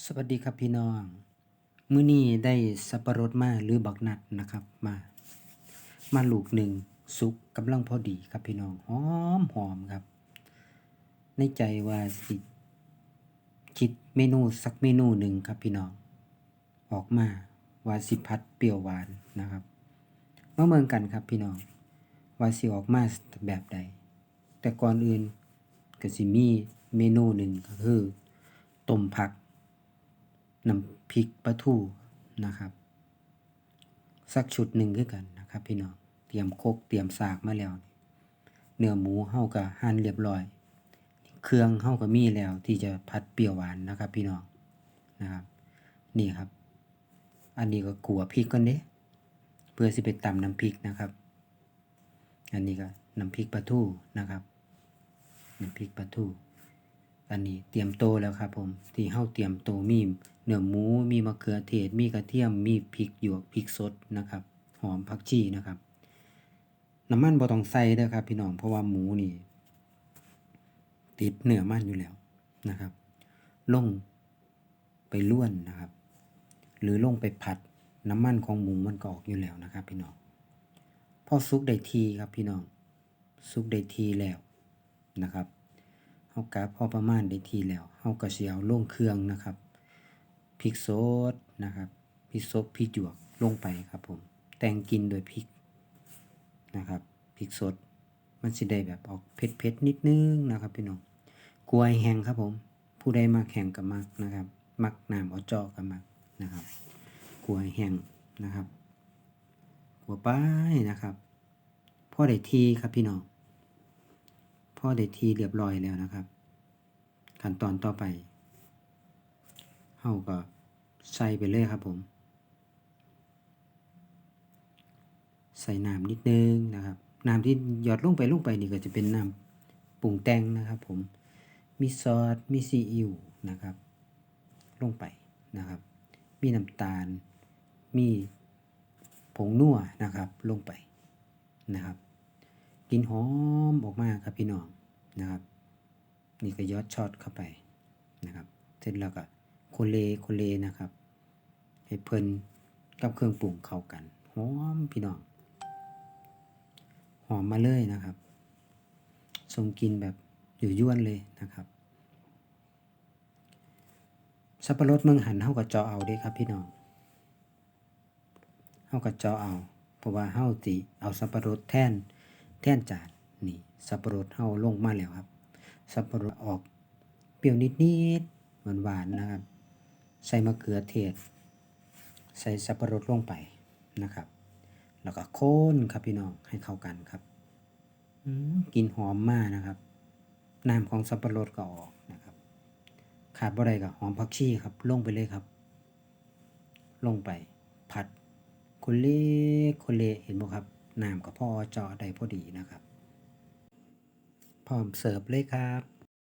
สวัสดีครับพี่น้อง มื้อนี้ได้สับปะรดมาหรือบักนัดนะครับมา มาลูกหนึ่งสุกกำลังพอดีครับพี่น้องหอมหอมครับ ในใจว่าสิคิดเมนูสักเมนูหนึ่งครับพี่น้อง ออกมาว่าสิพัดเปรี้ยวหวานนะครับมาเมืองกันครับพี่น้อง ว่าสิออกมาแบบใด แต่ก่อนอื่นก็สิมีเมนูหนึ่งก็คือต้มผัก น้ำพริกปลาทูนะครับ สักชุดหนึ่งคือกันนะครับ พี่น้องเตรียมโคกเตรียมสากมาแล้ว เนื้อหมูเฮาก็หั่นเรียบร้อย เครื่องเฮาก็มีแล้วที่จะผัดเปรี้ยวหวานนะครับ พี่น้องนะครับนี่ครับ อันนี้ก็กัวพริกก่อนเด้เพื่อสิไปตำน้ำพริกนะครับ อันนี้ก็น้ำพริกปลาทูนะครับน้ำพริกปลาทู อันนี้เตรียมโตแล้วครับผมที่เฮาเตรียมโตมีเนื้อหมูมีมะเขือเทศมีกระเทียมมีพริกหยวกพริกสดนะครับหอมผักชีนะครับ น้ำมันบ่ต้องใส่เด้อครับพี่น้องเพราะว่าหมูนี่ ติดเนื้อมันอยู่แล้วนะครับ ลงไปล้วนนะครับ หรือลงไปผัดน้ำมันของหมูมันก็ออกอยู่แล้วนะครับพี่น้องพอสุกได้ทีครับพี่น้องสุกได้ทีแล้วนะครับ เฮากะพอประมาณได้ทีแล้วเฮาก็สิเอาลงเครื่องนะครับพริกสดนะครับพริกสดพริกหยวกลงไปครับผม แต่งกินโดยพริกนะครับพริกสดมันสิได้แบบออกเผ็ดๆนิดนึงนะครับพี่น้องกล้วยแห้งครับผม ผู้ใดมักแห้งก็มักนะครับ มักน้ำเอาเจาะก็มักนะครับกล้วยแห้งนะครับกัวป้ายนะครับพ่อได้ทีครับพี่น้อง พ่อได้ทีเรียบร้อยแล้วนะครับ ขั้นตอนต่อไปเฮาก็ใส่ไปเลยครับผม ใส่น้ำนิดนึงนะครับ น้ำที่หยอดลงไปลงไปนี่ก็จะเป็นน้ำปรุงแต่งนะครับผม มีซอส มีซีอิ๊วนะครับ ลงไปนะครับ มีน้ำตาล มีผงนัวนะครับ ลงไปนะครับ กลินหอมออกมาครับพี่น้องนะครับ นี่ก็ยอดช็อตเข้าไปนะครับ เสร็จแล้วก็โคเลโคเลนะครับ ให้เพลินกับเครื่องปรุงเข้ากันหอมพี่น้องหอมมาเลยนะครับทรงกินแบบอยู่ยวนเลยนะครับสับปะรดเมืองหันเฮากับจอเอาเด้ครับพี่น้องเฮากับจอเอา เพราะว่าเฮาสิเอาสับปะรดแทน แท่นจานนี่สับปะรดเฮาลงมาแล้วครับ สับปะรดออกเปรี้ยวนิดๆหวานๆนะครับ ใส่มะเขือเทศ ใส่สับปะรดลงไปนะครับ แล้วก็โค่นครับพี่น้องให้เข้ากันครับอืมกลินหอมมากนะครับน้ำของสับปะรดก็ออกนะครับ ขาดบ่ได้กับหอมผักชีครับลงไปเลยครับ ลงไปผัดคนเล่คนเละเห็นบ่ครับ น้ำก็พอเจาะได้พอดีนะครับ พร้อมเสิร์ฟเลยครับ